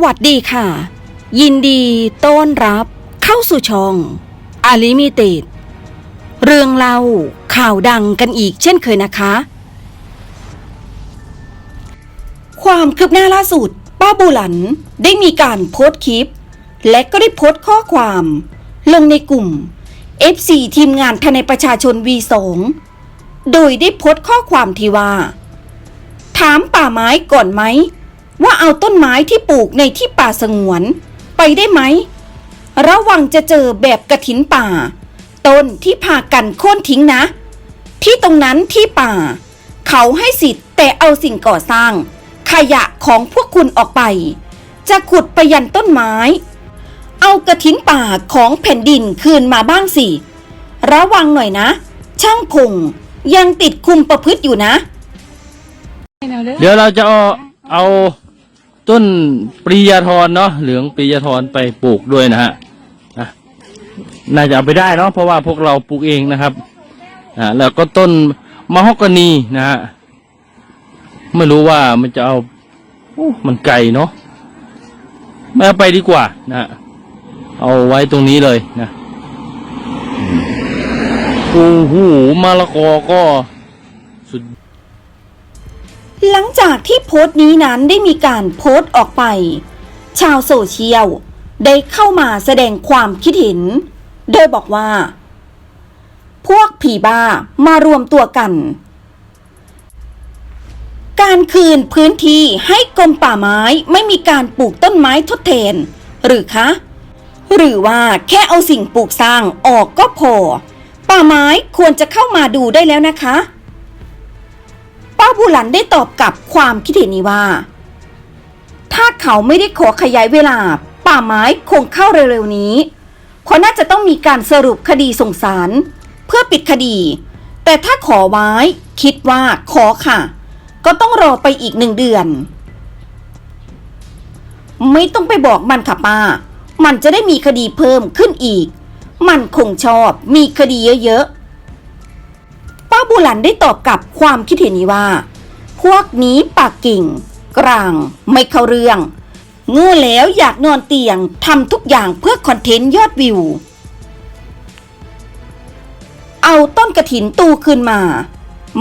สวัสดีค่ะ ยินดีต้อนรับเข้าสู่ช่องอาลิมิเต็ดเรื่องเล่าข่าวดังกันอีกเช่นเคยนะคะ ความคืบหน้าล่าสุด ป้าบูหลันได้มีการโพสต์คลิป และก็ได้โพสต์ข้อความ ลงในกลุ่ม FC ทีมงานทนายประชาชน V2 โดยได้โพสต์ข้อความที่ว่า ถามป่าไม้ก่อนไหม ว่าเอาต้นไม้ที่ปลูกในที่ป่าสงวน ไปได้ไหม ระวังจะเจอแบบกระถินป่า ต้นที่พากันโค่นทิ้งนะ ที่ตรงนั้นที่ป่า เขาให้สิทธิ์แต่เอาสิ่งก่อสร้าง ขยะของพวกคุณออกไป จะขุดไปยันต้นไม้ เอากระถินป่าของแผ่นดินคืนมาบ้างสิ ระวังหน่อยนะ ช่างคงยังติดคุมประพฤติอยู่นะ เดี๋ยวเราจะเอาเอา ต้นปรียาธรเนาะเหลืองปรียาธรไปปลูกด้วยนะฮะอะน่าจะเอาไปได้เนาะเพราะว่าพวกเราปลูกเองนะครับอ่าแล้วก็ต้นมะฮอกกานีนะฮะไม่รู้ว่ามันจะเอาโอ้มันไกลเนาะไม่เอาไปดีกว่านะฮะเอาไว้ตรงนี้เลยนะอืมโอ้โหมะละกอก็สุด หลังจากที่โพสต์นี้นั้นได้มีการโพสต์ออกไป ชาวโซเชียลได้เข้ามาแสดงความคิดเห็น โดยบอกว่า พวกผีบ้ามารวมตัวกัน การคืนพื้นที่ให้กรมป่าไม้ไม่มีการปลูกต้นไม้ทดแทน หรือคะ หรือว่าแค่เอาสิ่งปลูกสร้างออกก็พอ ป่าไม้ควรจะเข้ามาดูได้แล้วนะคะาบูหลันได้ตอบกลับความคิดเห็นนี้ว่า ถ้าเขาไม่ได้ขอขยายเวลา ป่าไม้คงเข้าเร็วๆนี้เพราน่าจะต้องมีการสรุปคดีส่งสารเพื่อปิดคดี แต่ถ้าขอไว้ คิดว่าขอค่ะ ก็ต้องรอไปอีกหนึ่งเดือน ไม่ต้องไปบอกมันค่ะป้า มันจะได้มีคดีเพิ่มขึ้นอีก มันคงชอบมีคดีเยอะๆาบูหลันได้ตอบกลับความคิดเห็นนี้ว่า พวกนี้ปากกิ่ง กลางไม่เข้าเรื่องโง่แล้วอยากนอนเตียงทำทุกอย่างเพื่อคอนเทนต์ยอดวิว เอาต้นกระถินตูขึ้นมา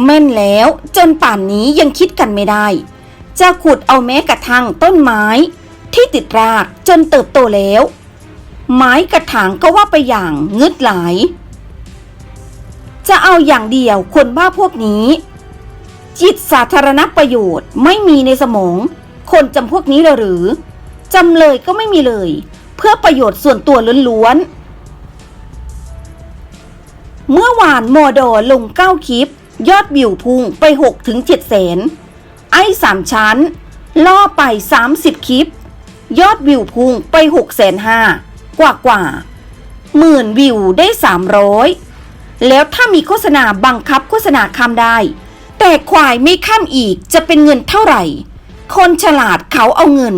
แม่นแล้วจนป่านนี้ยังคิดกันไม่ได้ จะขุดเอาแม้กระทั่งต้นไม้ ที่ติดรากจนเติบโตแล้ว ไม้กระถางก็ว่าไปอย่างงึดหลาย จะเอาอย่างเดียวคนบ้าพวกนี้ จิตสาธารณประโยชน์ไม่มีในสมอง คนจำพวกนี้ลหรือจำเลยก็ไม่มีเลย เพื่อประโยชน์ส่วนตัวล้วนๆ เมื่อวานมอดอลงเก้าคลิป ยอดวิวพุ่งไป6ถึง7แสน ไอ้สามชั้น ล่อไป 30 คลิป ยอดวิวพุ่งไป6แสนห้ากว่ากว่าหมื่นวิวได้ 300 แล้วถ้ามีโฆษณาบังคับโฆษณาข้ามได้ แต่ควายไม่ข้ามอีกจะเป็นเงินเท่าไหร่ คนฉลาดเขาเอาเงิน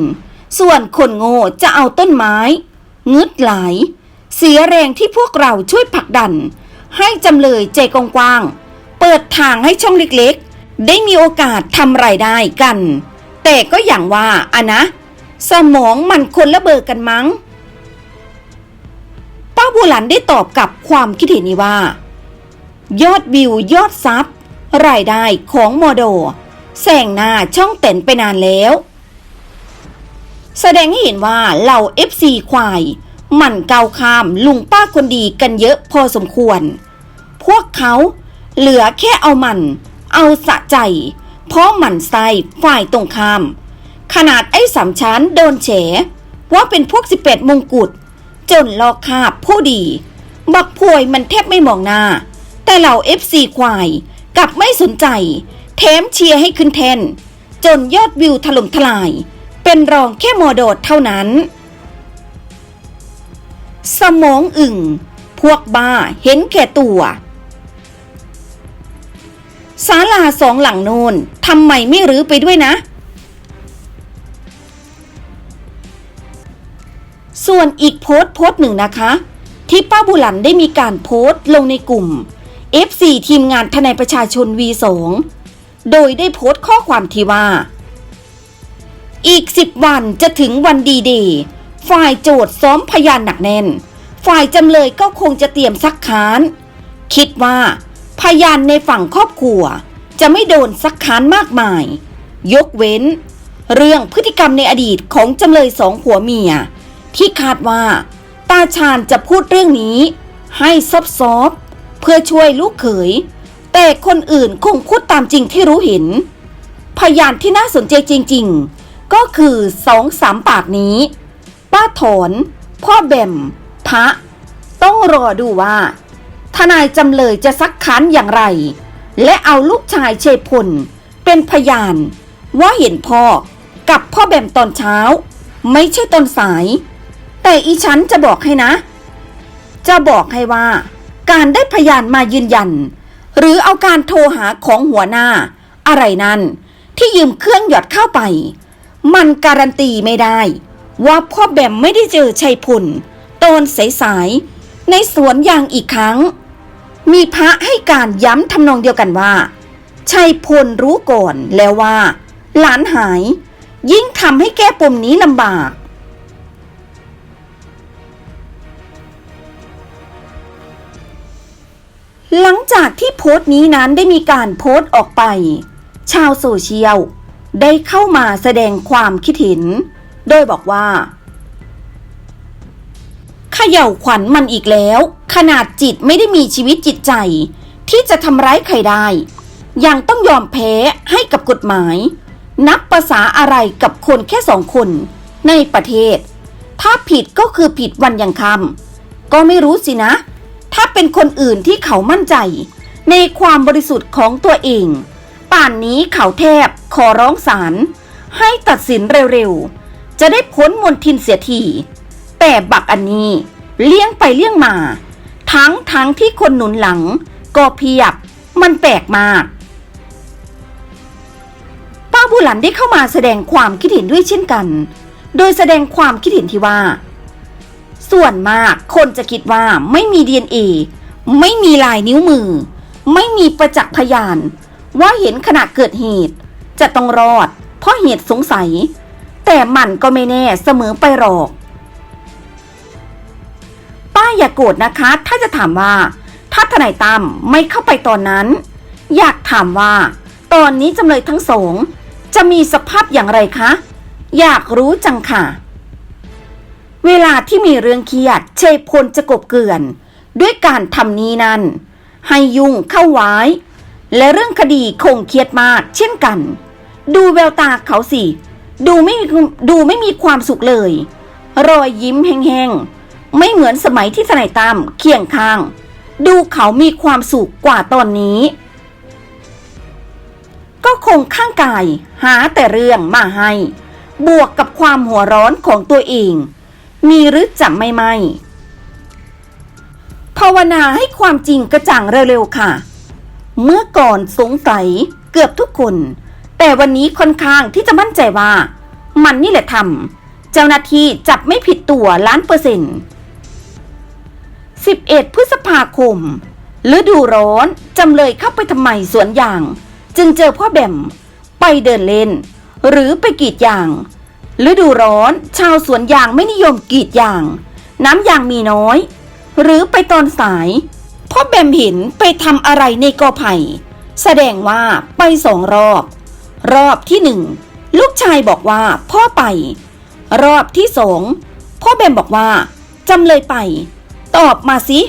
ส่วนคนโง่จะเอาต้นไม้ งึดหลาย เสียแรงที่พวกเราช่วยผลักดัน ให้จำเลยใจกว้างๆเปิดทางให้ช่องเล็กๆ ได้มีโอกาสทำรายได้กัน แต่ก็อย่างว่าอะนะ สมองมันคนละเบอร์กันมั้งป้าบัวหลันได้ตอบกับความคิดเห็นนี้ว่า ยอดวิวยอดซับรายได้ของโมโดแซงหน้าช่องเต็นไปนานแล้ว แสดงให้เห็นว่าเหล่า FC ควายหมันเกาข้ามลุงป้าคนดีกันเยอะพอสมควร พวกเขาเหลือแค่เอามัน เอาสะใจ เพราะหมันไส้ฝ่ายตรงข้าม ขนาดไอ้สามชั้นโดนแฉว่าเป็นพวก 18 มงกุฎจนลอกคาบผู้ดี บักพวยมันแทบไม่มองหน้า แต่เหล่า FC ควายกลับไม่สนใจ แถมเชียร์ให้ขึ้นแทน จนยอดวิวถล่มทลาย เป็นรองแค่โมโดดเท่านั้น สมองอึ่ง พวกบ้าเห็นแก่ตัวศาลาสองหลังโนนทำไมไม่รื้อไปด้วยนะ ส่วนอีกโพสต์โพสต์หนึ่งนะคะ ที่ป้าบุหลันได้มีการโพสต์ลงในกลุ่ม F4 ทีมงานทนายประชาชน V2 โดยได้โพสต์ข้อความที่ว่า อีกสิบวันจะถึงวันดีเดย์ฝ่ายโจทย์ซ้อมพยานหนักแน่น ฝ่ายจำเลยก็คงจะเตรียมซักค้าน คิดว่า พยานในฝั่งครอบครัว จะไม่โดนซักค้านมากมาย ยกเว้น เรื่องพฤติกรรมในอดีตของจำเลยสองผัวเมีย ที่คาดว่า ตาชาญจะพูดเรื่องนี้ ให้ซอบซอบ เพื่อช่วยลูกเขย แต่คนอื่นคงพูดตามจริงที่รู้เห็น พยานที่น่าสนใจจริง ๆ ก็คือสองสามปากนี้ ป้าถอนพ่อแบมพระ ต้องรอดูว่า ทนายจำเลยจะซักค้านอย่างไร และเอาลูกชายเชยพล เป็นพยานว่าเห็นพ่อกับพ่อแบมตอนเช้า ไม่ใช่ตอนสาย แต่อีฉันจะบอกให้นะ จะบอกให้ว่า การได้พยานมายืนยัน หรือเอาการโทรหาของหัวหน้า อะไรนั้น ที่ยืมเครื่องหยอดเข้าไป มันการันตีไม่ได้ ว่าพ่อแบมไม่ได้เจอชัยพลตอนสายๆในสวนยางอีกครั้ง มีพระให้การย้ำทำนองเดียวกันว่า ชัยพลรู้ก่อนแล้วว่า หลานหาย ยิ่งทำให้แก้ปมนี้ลำบาก หลังจากที่โพสต์นี้นั้นได้มีการโพสต์ออกไป ชาวโซเชียลได้เข้ามาแสดงความคิดเห็น โดยบอกว่าเขย่าขวัญมันอีกแล้ว ขนาดจิตไม่ได้มีชีวิตจิตใจ ที่จะทำร้ายใครได้ ยังต้องยอมแพ้ให้กับกฎหมาย นับภาษาอะไรกับคนแค่สองคนในประเทศ ถ้าผิดก็คือผิดวันยังคำก็ไม่รู้สินะ ถ้าเป็นคนอื่นที่เขามั่นใจ ในความบริสุทธิ์ของตัวเอง ป่านนี้เขาแทบขอร้องศาลให้ตัดสินเร็วๆ จะได้พ้นมนทินเสียที แต่บักอันนี้เลี้ยงไปเลี้ยงมา ทั้งทั้งที่คนหนุนหลัง ก็เพียบมันแปลกมาก ป้าบุหลันได้เข้ามาแสดงความคิดเห็นด้วยเช่นกัน โดยแสดงความคิดเห็นที่ว่า ส่วนมากคนจะคิดว่าไม่มี DNA ไม่มีลายนิ้วมือ ไม่มีประจักษ์พยาน ว่าเห็นขณะเกิดเหตุ จะต้องรอด เพราะเหตุสงสัย แต่มันก็ไม่แน่เสมอไปหรอก ป้าอย่ากโกรธนะคะ ถ้าจะถามว่า ถ้าทนายตั้มไม่เข้าไปตอนนั้น อยากถามว่า ตอนนี้จำเลยทั้งสองจะมีสภาพอย่างไรคะ อยากรู้จังค่ะ เวลาที่มีเรื่องเครียดเชยพลจะกบเกลื่อน ด้วยการทำนี้นั้นให้ยุ่งเข้าไว้ และเรื่องคดีคงเครียดมากเช่นกัน ดูแววตาเขาสิ ดูไม่ดูไม่มีความสุขเลย รอยยิ้มแห้งๆ ไม่เหมือนสมัยที่ทนายตั้มเคียงข้าง ดูเขามีความสุขกว่าตอนนี้ ก็คงข้างกายหาแต่เรื่องมาให้ บวกกับความหัวร้อนของตัวเอง มีหรือจะไม่ไม่ภาวนาให้ความจริงกระจ่างเร็วๆค่ะ เมื่อก่อนสงสัยเกือบทุกคน แต่วันนี้ค่อนข้างที่จะมั่นใจว่า มันนี่แหละทำเจ้าหน้าที่จับไม่ผิดตัวล้านเปอร์เซ็นต์11 พฤษภาคมฤดูร้อนจำเลยเข้าไปทำไมสวนยาง จึงเจอพ่อแบมไปเดินเล่น หรือไปกรีดยาง ฤดูร้อน ชาวสวนยางไม่นิยมกรีดยาง น้ำยางมีน้อย หรือไปตอนสายพ่อแบมห็นไปทำอะไรในกอไผ่ แสดงว่าไปสองรอบ รอบที่หนึ่งลูกชายบอกว่าพ่อไป รอบที่สองพ่อแบมบอกว่าจำเลยไป ตอบมาสิ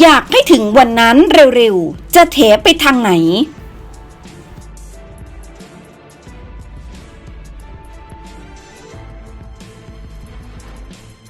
อยากให้ถึงวันนั้นเร็วๆ จะเถไปทางไหน